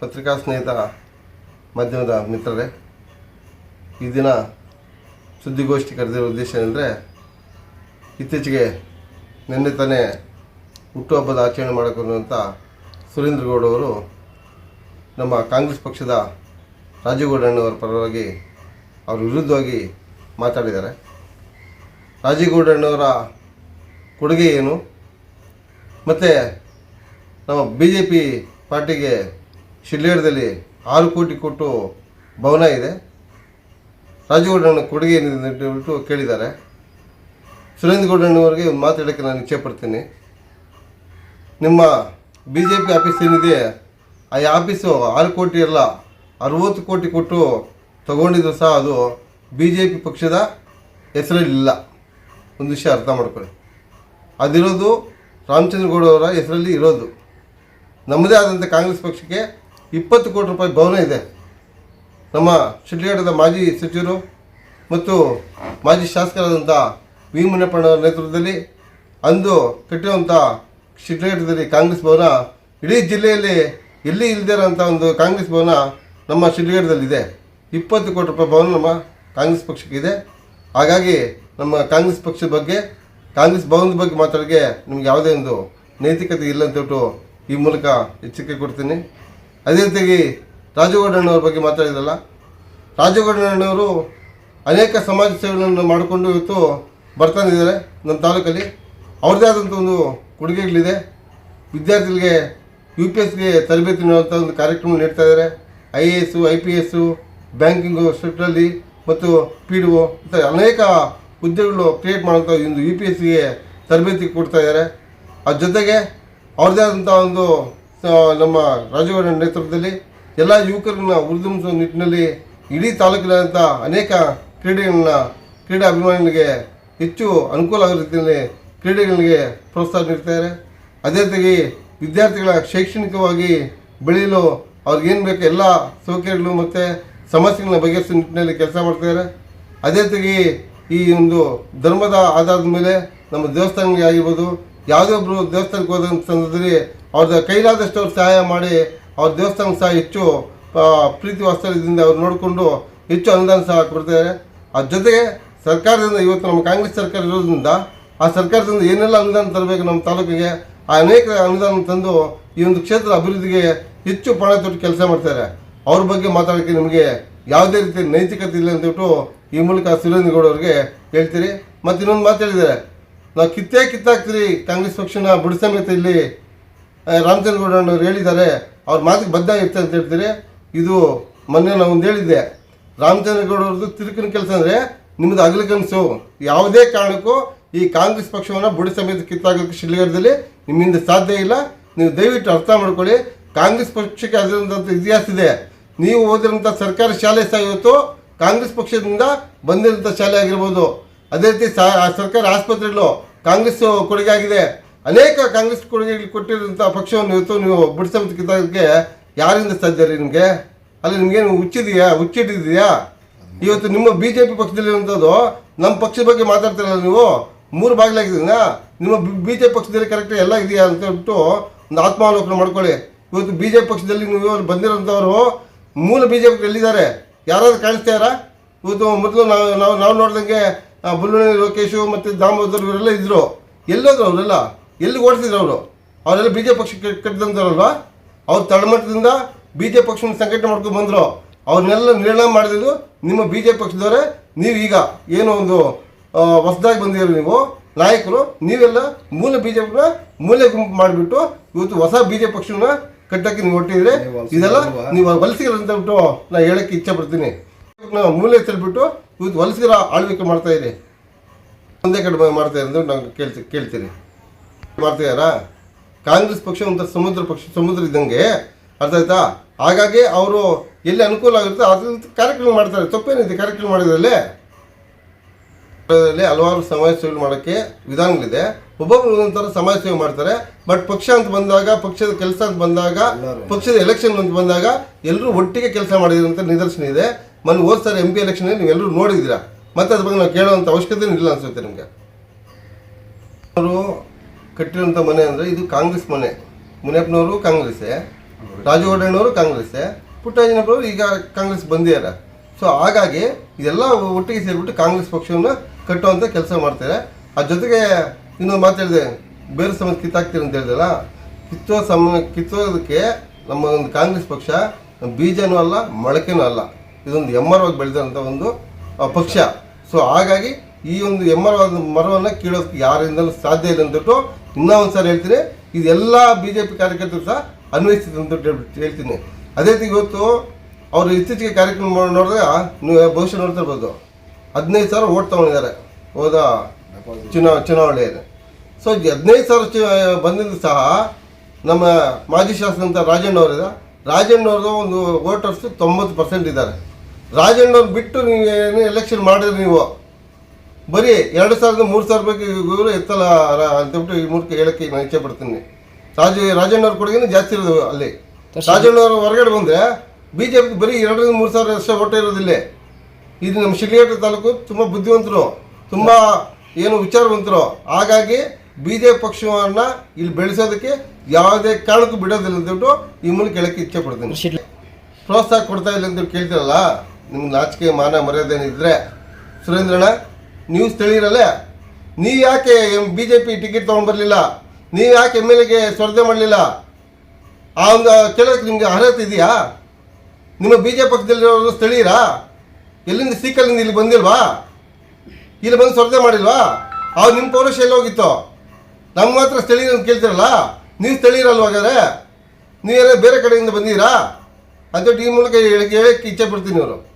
ಪತ್ರಿಕಾ ಸ್ನೇಹಿತ ಮಾಧ್ಯಮದ ಮಿತ್ರರೇ, ಈ ದಿನ ಸುದ್ದಿಗೋಷ್ಠಿ ಕರೆದಿರೋ ಉದ್ದೇಶ ಏನಂದರೆ, ಇತ್ತೀಚೆಗೆ ನಿನ್ನೆ ತಾನೇ ಹುಟ್ಟುಹಬ್ಬದ ಆಚರಣೆ ಮಾಡಿಕೊಂಡಂಥ ಸುರೇಂದ್ರ ಅವರು ನಮ್ಮ ಕಾಂಗ್ರೆಸ್ ಪಕ್ಷದ ರಾಜೇಗೌಡಣ್ಣವರ ಪರವಾಗಿ ಅವ್ರ ವಿರುದ್ಧವಾಗಿ ಮಾತಾಡಿದ್ದಾರೆ. ರಾಜೇಗೌಡಣ್ಣವರ ಕೊಡುಗೆ ಏನು? ಮತ್ತು ನಮ್ಮ ಬಿ ಜೆ ಪಿ ಪಾರ್ಟಿಗೆ ಶಿಡ್ಲೇರದಲ್ಲಿ ಆರು ಕೋಟಿ ಕೊಟ್ಟು ಭವನ ಇದೆ. ರಾಜಗೌಡನ ಕೊಡುಗೆ ಏನಿದೆ ಕೇಳಿದ್ದಾರೆ. ಸುರೇಂದ್ರ ಗೌಡಣ್ಣವರಿಗೆ ಒಂದು ಮಾತು ಹೇಳೋಕ್ಕೆ ನಾನು ಇಚ್ಛೆ ಪಡ್ತೀನಿ. ನಿಮ್ಮ ಬಿ ಜೆ ಪಿ ಆಫೀಸ್ ಏನಿದೆ, ಆ ಆಫೀಸು ಆರು ಕೋಟಿ ಅಲ್ಲ, ಅರುವತ್ತು ಕೋಟಿ ಕೊಟ್ಟು ತಗೊಂಡಿದ್ರು ಸಹ ಅದು ಬಿ ಜೆ ಪಿ ಪಕ್ಷದ ಹೆಸರಲ್ಲಿ ಇಲ್ಲ ಒಂದು ವಿಷಯ ಅರ್ಥ ಮಾಡ್ಕೊಳ್ಳಿ. ಅದಿರೋದು ರಾಮಚಂದ್ರ ಗೌಡ ಅವರ ಹೆಸರಲ್ಲಿ ಇರೋದು. ನಮ್ಮದೇ ಆದಂಥ ಕಾಂಗ್ರೆಸ್ ಪಕ್ಷಕ್ಕೆ ಇಪ್ಪತ್ತು ಕೋಟಿ ರೂಪಾಯಿ ಭವನ ಇದೆ. ನಮ್ಮ ಶಿಡ್ಲಘಟ್ಟದ ಮಾಜಿ ಸಚಿವರು ಮತ್ತು ಮಾಜಿ ಶಾಸಕರಾದಂಥ ವಿ ನೇತೃತ್ವದಲ್ಲಿ ಅಂದು ಕಟ್ಟಿರುವಂಥ ಶಿಡ್ಲಘಟ್ಟದಲ್ಲಿ ಕಾಂಗ್ರೆಸ್ ಭವನ ಇಡೀ ಜಿಲ್ಲೆಯಲ್ಲಿ ಎಲ್ಲಿ ಇಲ್ಲದೇ ಇರೋಂಥ ಒಂದು ಕಾಂಗ್ರೆಸ್ ಭವನ ನಮ್ಮ ಶಿಡ್ಲಘಟ್ಟದಲ್ಲಿದೆ ಇಪ್ಪತ್ತು ಕೋಟಿ ರೂಪಾಯಿ ಭವನ ನಮ್ಮ ಕಾಂಗ್ರೆಸ್ ಪಕ್ಷಕ್ಕಿದೆ ಹಾಗಾಗಿ ನಮ್ಮ ಕಾಂಗ್ರೆಸ್ ಪಕ್ಷದ ಬಗ್ಗೆ, ಕಾಂಗ್ರೆಸ್ ಭವನದ ಬಗ್ಗೆ ಮಾತಾಡೋಕ್ಕೆ ನಿಮ್ಗೆ ಯಾವುದೇ ಒಂದು ನೈತಿಕತೆ ಇಲ್ಲ ಅಂತ ಹೇಳ್ಬಿಟ್ಟು ಈ ಮೂಲಕ ಎಚ್ಚರಿಕೆ ಕೊಡ್ತೀನಿ. ಅದೇ ರೀತಿಯಾಗಿ ರಾಜಗೌಡಣ್ಣವ್ರ ಬಗ್ಗೆ ಮಾತಾಡಿದ್ರಲ್ಲ? ರಾಜಗೌಡಣ್ಣವರು ಅನೇಕ ಸಮಾಜ ಸೇವೆಗಳನ್ನು ಮಾಡಿಕೊಂಡು ಇವತ್ತು ಬರ್ತಾನಿದ್ದಾರೆ ನಮ್ಮ ತಾಲೂಕಲ್ಲಿ. ಅವ್ರದ್ದೇ ಆದಂಥ ಒಂದು ಕೊಡುಗೆಗಳಿದೆ. ವಿದ್ಯಾರ್ಥಿಗಳಿಗೆ ಯು ಪಿ ಎಸ್ಗೆ ತರಬೇತಿ ನೀಡುವಂಥ ಒಂದು ಕಾರ್ಯಕ್ರಮ ನೀಡ್ತಾ ಇದ್ದಾರೆ. I A S I P S banking ಸೆಕ್ಟ್ರಲ್ಲಿ ಮತ್ತು ಪಿ ಡಿ ಒ ಇಂಥ ಅನೇಕ ಹುದ್ದೆಗಳು ಕ್ರಿಯೇಟ್ ಮಾಡುವಂಥ ಒಂದು ಯು ಪಿ ಎಸ್ಸಿಗೆ ತರಬೇತಿ ಕೊಡ್ತಾ ಇದ್ದಾರೆ. ಅದ್ರ ಜೊತೆಗೆ ಅವ್ರದೇ ಆದಂಥ ಒಂದು ನಮ್ಮ ರಾಜಗೌಡ ನೇತೃತ್ವದಲ್ಲಿ ಎಲ್ಲ ಯುವಕರನ್ನ ಹುರಿದುಂಬಿಸುವ ನಿಟ್ಟಿನಲ್ಲಿ ಇಡೀ ತಾಲೂಕಿನಾದ್ಯಂತ ಅನೇಕ ಕ್ರೀಡೆಗಳನ್ನ, ಕ್ರೀಡಾ ಅಭಿಮಾನಿಗಳಿಗೆ ಹೆಚ್ಚು ಅನುಕೂಲ ಆಗೋ ರೀತಿಯಲ್ಲಿ ಕ್ರೀಡೆಗಳಿಗೆ ಪ್ರೋತ್ಸಾಹ ನೀಡ್ತಾರೆ ಅದೇ ರೀತಿಯಾಗಿ ವಿದ್ಯಾರ್ಥಿಗಳ ಶೈಕ್ಷಣಿಕವಾಗಿ ಬೆಳೆಯಲು ಅವ್ರಿಗೇನು ಬೇಕು ಎಲ್ಲ ಸೌಕರ್ಯಗಳು ಮತ್ತು ಸಮಸ್ಯೆಗಳನ್ನ ಬಗೆಹರಿಸುವ ನಿಟ್ಟಿನಲ್ಲಿ ಕೆಲಸ ಮಾಡ್ತಿದ್ದಾರೆ. ಅದೇ ರೀತಿಯಾಗಿ ಈ ಒಂದು ಧರ್ಮದ ಆಧಾರದ ಮೇಲೆ ನಮ್ಮ ದೇವಸ್ಥಾನಗಳಿಗೆ ಆಗಿರ್ಬೋದು, ಯಾವುದೇ ಒಬ್ಬರು ದೇವಸ್ಥಾನಕ್ಕೆ ಹೋದಂಥ ಸಂದರ್ಭದಲ್ಲಿ ಅವ್ರದ್ದು ಕೈಲಾದಷ್ಟು ಅವ್ರು ಸಹಾಯ ಮಾಡಿ ಅವ್ರ ದೇವಸ್ಥಾನ ಸಹ ಹೆಚ್ಚು ಪ್ರೀತಿ ವಾತ್ಸಲ್ಯದಿಂದ ಅವ್ರು ನೋಡಿಕೊಂಡು ಹೆಚ್ಚು ಅನುದಾನ ಸಹ ಕೊಡ್ತಾರೆ. ಅದ್ರ ಜೊತೆಗೆ ಸರ್ಕಾರದಿಂದ ಇವತ್ತು ನಮ್ಮ ಕಾಂಗ್ರೆಸ್ ಸರ್ಕಾರ ಇರೋದ್ರಿಂದ ಆ ಸರ್ಕಾರದಿಂದ ಏನೆಲ್ಲ ಅನುದಾನ ತರಬೇಕು ನಮ್ಮ ತಾಲೂಕಿಗೆ, ಆ ಅನೇಕ ಅನುದಾನ ತಂದು ಈ ಒಂದು ಕ್ಷೇತ್ರದ ಅಭಿವೃದ್ಧಿಗೆ ಹೆಚ್ಚು ಪಣ ತೊಟ್ಟು ಕೆಲಸ ಮಾಡ್ತಾರೆ. ಅವ್ರ ಬಗ್ಗೆ ಮಾತಾಡೋಕ್ಕೆ ನಿಮಗೆ ಯಾವುದೇ ರೀತಿ ನೈತಿಕತೆ ಇಲ್ಲ ಅಂತ ಹೇಳ್ಬಿಟ್ಟು ಈ ಮೂಲಕ ಸುರೇಂದ್ರ ಗೌಡ ಅವ್ರಿಗೆ ಹೇಳ್ತೀರಿ. ಮತ್ತು ಇನ್ನೊಂದು ಮಾತು ಹೇಳಿದ್ದಾರೆ. ನಾವು ಕಿತ್ತೇ ಕಿತ್ತಾಕ್ತೀರಿ ಕಾಂಗ್ರೆಸ್ ಪಕ್ಷನ ಬುಡ ಸಮೇತ ಇಲ್ಲಿ ಆ, ರಾಮಚಂದ್ರ ಗೌಡ ಅವ್ರು ಹೇಳಿದ್ದಾರೆ ಅವ್ರ ಮಾತಿಗೆ ಬದ್ಧ ಇರ್ತಾರೆ ಅಂತ ಹೇಳ್ತೀರಿ. ಇದು ಮೊನ್ನೆ ನಾವು ಒಂದು ಹೇಳಿದ್ದೆ. ರಾಮಚಂದ್ರಗೌಡ ಅವ್ರದ್ದು ತಿರುಕಿನ ಕೆಲಸ ಅಂದರೆ ನಿಮ್ಮದು ಅಗಲ ಕನಸು. ಯಾವುದೇ ಕಾರಣಕ್ಕೂ ಈ ಕಾಂಗ್ರೆಸ್ ಪಕ್ಷವನ್ನು ಬುಡಿ ಸಮೇತ ಕಿತ್ತಾಗಲಿಕ್ಕೆ ಶಿಲ್ಗರದಲ್ಲಿ ನಿಮ್ಮಿಂದ ಸಾಧ್ಯ ಇಲ್ಲ. ನೀವು ದಯವಿಟ್ಟು ಅರ್ಥ ಮಾಡ್ಕೊಳ್ಳಿ. ಕಾಂಗ್ರೆಸ್ ಪಕ್ಷಕ್ಕೆ ಅದರಂಥ ಇತಿಹಾಸ ಇದೆ. ನೀವು ಓದಿರೋಂಥ ಸರ್ಕಾರಿ ಶಾಲೆ ಸಹ ಇವತ್ತು ಕಾಂಗ್ರೆಸ್ ಪಕ್ಷದಿಂದ ಬಂದಿರುವಂಥ ಶಾಲೆ ಆಗಿರ್ಬೋದು. ಅದೇ ರೀತಿ ಸರ್ಕಾರಿ ಆಸ್ಪತ್ರೆಗಳು ಕಾಂಗ್ರೆಸ್ ಕೊಡುಗೆ ಆಗಿದೆ. ಅನೇಕ ಕಾಂಗ್ರೆಸ್ ಕೊಡುಗೆಗಳು ಕೊಟ್ಟಿರೋಂಥ ಪಕ್ಷವನ್ನು ಇವತ್ತು ನೀವು ಬಿಡಿಸೋದಕ್ಕೆ ಯಾರಿಂದ ಸಾಧ್ಯ ರೀ ನಿಮಗೆ? ಅಲ್ಲಿ ನಿಮಗೇನು ಹುಚ್ಚಿದೆಯಾ? ಹುಚ್ಚಿಟ್ಟಿದೆಯಾ? ಇವತ್ತು ನಿಮ್ಮ ಬಿ ಜೆ ಪಿ ಪಕ್ಷದಲ್ಲಿರುವಂಥದ್ದು ನಮ್ಮ ಪಕ್ಷದ ಬಗ್ಗೆ ಮಾತಾಡ್ತಿರಲ್ಲ ನೀವು? ಮೂರು ಬಾಗಿಲಾಗಿದ್ದೀನ ನಿಮ್ಮ ಬಿ ಜೆ ಪಕ್ಷದಲ್ಲಿ ಕರೆಕ್ಟ್ ಎಲ್ಲ ಇದೆಯಾ ಅಂತ ಹೇಳ್ಬಿಟ್ಟು ಒಂದು ಆತ್ಮಾವಲೋಕನ ಮಾಡ್ಕೊಳ್ಳಿ. ಇವತ್ತು ಬಿ ಜೆ ಪಿ ಪಕ್ಷದಲ್ಲಿ ನೀವು ಇವರು ಬಂದಿರೋಂಥವ್ರು ಮೂಲ ಬಿ ಜೆ ಪಿ ಎಲ್ಲಿದ್ದಾರೆ ಕಾಣಿಸ್ತಾ ಕಾಣಿಸ್ತಾರಾ ಇವತ್ತು ಮೊದಲು ನಾವು ನಾವು ನಾವು ನೋಡ್ದಂಗೆ ಬುಲ್ಲುಣಿ ಲೋಕೇಶು ಮತ್ತು ದಾಮೋದರ್ ಇವರೆಲ್ಲ ಇದ್ದರು ಎಲ್ಲೋದ್ರು ಅವರೆಲ್ಲ? ಎಲ್ಲಿ ಓಡಿಸಿದ್ರು ಅವರು? ಅವರೆಲ್ಲ ಬಿ ಜೆ ಪಕ್ಷಕ್ಕೆ ಕಟ್ಟಿದಂಥವ್ರಲ್ವಾ ಅವ್ರು ತಳಮಟ್ಟದಿಂದ ಬಿ ಜೆ ಪಕ್ಷನ ಸಂಘಟನೆ ಮಾಡ್ಕೊಂಡು ಬಂದರು. ಅವ್ರನ್ನೆಲ್ಲ ನಿರ್ಣಯ ಮಾಡಿದ್ರು ನಿಮ್ಮ ಬಿ ಜೆ ಪಕ್ಷದವರೇ. ನೀವು ಈಗ ಏನೋ ಒಂದು ಹೊಸದಾಗಿ ಬಂದಿರೋ ನೀವು ನಾಯಕರು ನೀವೆಲ್ಲ ಮೂಲ ಬಿ ಜೆ ಪಿನ ಮೂಲೆ ಗುಂಪು ಮಾಡಿಬಿಟ್ಟು ಇವತ್ತು ಹೊಸ ಬಿ ಜೆ ಪಕ್ಷನ ಕಟ್ಟಕ್ಕೆ ನೀವು ಹೊಟ್ಟಿದ್ರೆ ಇದೆಲ್ಲ ನೀವು ವಲಸಿಗರ ಅಂತ ಬಿಟ್ಟು ನಾ ಹೇಳಕ್ಕೆ ಇಚ್ಛೆ ಪಡ್ತೀನಿ. ಮೂಲೆ ತಳ್ಬಿಟ್ಟು ಇವತ್ತು ವಲಸಿಗರ ಆಳ್ವಿಕೆ ಮಾಡ್ತಾ ಇರಿ. ಒಂದೇ ಕಡೆ ಮಾಡ್ತಾ ಇರೋದು ನಾನು ಕೇಳ್ತೀನಿ ಕೇಳ್ತೀರಿ. ಮಾಡ್ತಿದಾರಾ ಕಾಂಗ್ರೆಸ್ ಪಕ್ಷ ಒಂಥರ ಸಮುದ್ರ ಪಕ್ಷ ಸಮುದ್ರ ಇದ್ದಂಗೆ. ಅರ್ಥ ಆಯ್ತಾ? ಹಾಗಾಗಿ ಅವರು ಎಲ್ಲಿ ಅನುಕೂಲ ಆಗಿರುತ್ತೆ ಅದ್ರ ಕಾರ್ಯಕ್ರಮ ಮಾಡ್ತಾರೆ. ತಪ್ಪೇನಿದೆ ಕಾರ್ಯಕ್ರಮ ಮಾಡಿದ್ರಲ್ಲೇ? ಹಲವಾರು ಸಮಾಜ ಸೇವೆ ಮಾಡೋಕ್ಕೆ ವಿಧಾನಗಳಿದೆ. ಒಬ್ಬೊಬ್ಬರು ಒಂದೊಂಥರ ಸಮಾಜ ಸೇವೆ ಮಾಡ್ತಾರೆ. ಬಟ್ ಪಕ್ಷ ಅಂತ ಬಂದಾಗ ಪಕ್ಷದ ಕೆಲಸ ಅಂತ ಬಂದಾಗ ಪಕ್ಷದ ಎಲೆಕ್ಷನ್ ಅಂತ ಬಂದಾಗ ಎಲ್ಲರೂ ಒಟ್ಟಿಗೆ ಕೆಲಸ ಮಾಡಿದಂಥ ನಿದರ್ಶನ ಇದೆ. ಮೊನ್ನೆ ಹೋದ್ ಸರ್ ಎಂ ಪಿ ಎಲೆಕ್ಷನ್ ನೀವು ಎಲ್ಲರೂ ನೋಡಿದ್ದೀರಾ? ಮತ್ತೆ ಅದ್ರ ಬಗ್ಗೆ ನಾವು ಕೇಳುವಂಥ ಅವಶ್ಯಕತೆ ಇಲ್ಲ ಅನ್ಸುತ್ತೆ ನಿಮಗೆ. ಅವರು ಕಟ್ಟಿರೋಂಥ ಮನೆ ಅಂದರೆ ಇದು ಕಾಂಗ್ರೆಸ್ ಮನೆ. ಮುನಿಯಪ್ಪನವರು ಕಾಂಗ್ರೆಸ್ಸೇ, ರಾಜಗೌಡಣ್ಣವರು ಕಾಂಗ್ರೆಸ್ ಪುಟ್ಟರಾಜನಪ್ಪನವರು ಈಗ ಕಾಂಗ್ರೆಸ್ ಬಂದಿದ್ದಾರೆ ಸೊ ಹಾಗಾಗಿ ಇದೆಲ್ಲ ಒಟ್ಟಿಗೆ ಸೇರಿಬಿಟ್ಟು ಕಾಂಗ್ರೆಸ್ ಪಕ್ಷವನ್ನು ಕಟ್ಟುವಂಥ ಕೆಲಸ ಮಾಡ್ತಾರೆ. ಆ ಜೊತೆಗೆ ಇನ್ನೊಂದು ಮಾತಾಡಿದೆ ಬೇರೆ ಸಮಾಜ ಕಿತ್ತಾಕ್ತೀರಿ ಅಂತ ಹೇಳಿದಲ್ಲ ಕಿತ್ತೋ ಸಮ ಕಿತ್ತೋದಕ್ಕೆ ನಮ್ಮ ಒಂದು ಕಾಂಗ್ರೆಸ್ ಪಕ್ಷ ಬೀಜನೂ ಅಲ್ಲ, ಮೊಳಕೆನೂ ಅಲ್ಲ. ಇದೊಂದು ಎಮ್ಮರವಾಗಿ ಬೆಳೆದಂಥ ಒಂದು ಪಕ್ಷ. ಸೊ ಹಾಗಾಗಿ ಈ ಒಂದು ಎಮ್ಮರ ಮರವನ್ನು ಕೀಳೋದಕ್ಕೆ ಯಾರಿಂದಲೂ ಸಾಧ್ಯ ಇಲ್ಲ ಅಂದ್ಬಿಟ್ಟು ಇನ್ನೂ ಒಂದು ಹೇಳ್ತೀನಿ. ಇದೆಲ್ಲ ಬಿ ಜೆ ಪಿ ಕಾರ್ಯಕರ್ತರು ಸಹ ಅನ್ವಯಿಸಿದೆ ಅಂತ ಹೇಳ್ತೀನಿ. ಅದೇ ರೀತಿ ಇವತ್ತು ಅವರು ಇತ್ತೀಚೆಗೆ ಕಾರ್ಯಕ್ರಮ ನೋಡಿದ್ರೆ ನೀವು ಭವಿಷ್ಯ ನೋಡ್ತಾ ಇರ್ಬೋದು ಹದಿನೈದು ಸಾವಿರ ಓಟ್ ತೊಗೊಂಡಿದ್ದಾರೆ ಹೋದ ಚುನಾವ ಚುನಾವಣೆಯಲ್ಲಿ. ಸೊ ಹದಿನೈದು ಸಾವಿರ ಬಂದಿದ್ದು ಸಹ ನಮ್ಮ ಮಾಜಿ ಶಾಸಕ ಅಂತ ರಾಜಣ್ಣ ಅವರಿದ. ರಾಜಣ್ಣವ್ರದ್ದು ಒಂದು ವೋಟರ್ಸ್ ತೊಂಬತ್ತು ಪರ್ಸೆಂಟ್ ಇದ್ದಾರೆ. ರಾಜಣ್ಣವ್ರು ಬಿಟ್ಟು ನೀವು ಎಲೆಕ್ಷನ್ ಮಾಡಿದ್ರೆ ನೀವು? ಬರೀ ಎರಡು ಸಾವಿರದ ಮೂರು ಸಾವಿರ ರೂಪಾಯಿ ಇವರು ಎತ್ತಲ್ಲ ಅಂತೇಳ್ಬಿಟ್ಟು ಈ ಮೂಲಕ ಹೇಳಕ್ಕೆ ನಾನು ಇಚ್ಛೆ ಪಡ್ತೀನಿ. ರಾಜ ರಾಜಣ್ಣವ್ರ ಕೊಡುಗೆ ಜಾಸ್ತಿ ಇರೋದು ಅಲ್ಲಿ. ರಾಜಣ್ಣವ್ರು ಹೊರಗಡೆ ಬಂದರೆ ಬಿ ಜೆ ಪಿ ಬರೀ ಎರಡರಿಂದ ಮೂರು ಸಾವಿರ ಅಷ್ಟೇ ಓಟ ಇರೋದಿಲ್ಲ ಇದು ನಮ್ಮ ಶಿಡ್ಲಘಟ್ಟ ತಾಲೂಕು ತುಂಬ ಬುದ್ಧಿವಂತರು ತುಂಬ ಏನು ವಿಚಾರವಂತರು. ಹಾಗಾಗಿ ಬಿ ಜೆ ಪಕ್ಷವನ್ನು ಇಲ್ಲಿ ಬೆಳೆಸೋದಕ್ಕೆ ಯಾವುದೇ ಕಾರಣಕ್ಕೂ ಬಿಡೋದಿಲ್ಲ ಅಂತೇಳ್ಬಿಟ್ಟು ಈ ಮೂಲಕ ಹೇಳಕ್ಕೆ ಇಚ್ಛೆ ಪಡ್ತೀನಿ. ಪ್ರೋತ್ಸಾಹ ಕೊಡ್ತಾ ಇಲ್ಲ ಅಂತ ಕೇಳ್ತಿರಲ್ಲ? ನಿಮ್ಮ ನಾಚಿಕೆ ಮಾನ ಮರ್ಯಾದೆ ಏನಿದ್ರೆ ಸುರೇಂದ್ರಣ್ಣ ನೀವು ತಿಳಿರಲ್ಲ ನೀವು ಯಾಕೆ ಬಿ ಜೆ ಪಿ ಟಿಕೆಟ್ ತೊಗೊಂಡ್ಬರಲಿಲ್ಲ ನೀವು ಯಾಕೆ ಎಂ ಎಲ್ ಎಗೆ ಸ್ಪರ್ಧೆ ಮಾಡಲಿಲ್ಲ? ಆ ಒಂದು ಕೇಳೋಕ್ಕೆ ನಿಮಗೆ ಅರ್ಹತೆ ಇದೆಯಾ? ನಿಮ್ಮ ಬಿ ಜೆ ಪಕ್ಷದಲ್ಲಿರೋರು ಸ್ಥಳೀಯರಾ? ಎಲ್ಲಿಂದ ಸೀಕಲ್ಲಿಂದ ಇಲ್ಲಿ ಬಂದಿಲ್ವಾ? ಇಲ್ಲಿ ಬಂದು ಸ್ಪರ್ಧೆ ಮಾಡಿಲ್ವಾ? ಅವ್ರು ನಿಮ್ಮ ಪೌರುಷ ಎಲ್ಲಿ ಹೋಗಿತ್ತು ನಮ್ಮ ಮಾತ್ರ ಸ್ಥಳೀಯ ಕೇಳ್ತಿರಲ್ಲ? ನೀವು ಸ್ಥಳೀಯರಲ್ವ ಹಾಗಾದ್ರೆ? ನೀವೇನೋ ಬೇರೆ ಕಡೆಯಿಂದ ಬಂದೀರಾ ಅಂತ ಈ ಮೂಲಕ ಹೇಳಕ್ಕೆ ಇಚ್ಛೆ ಪಡ್ತೀನಿ ಅವರು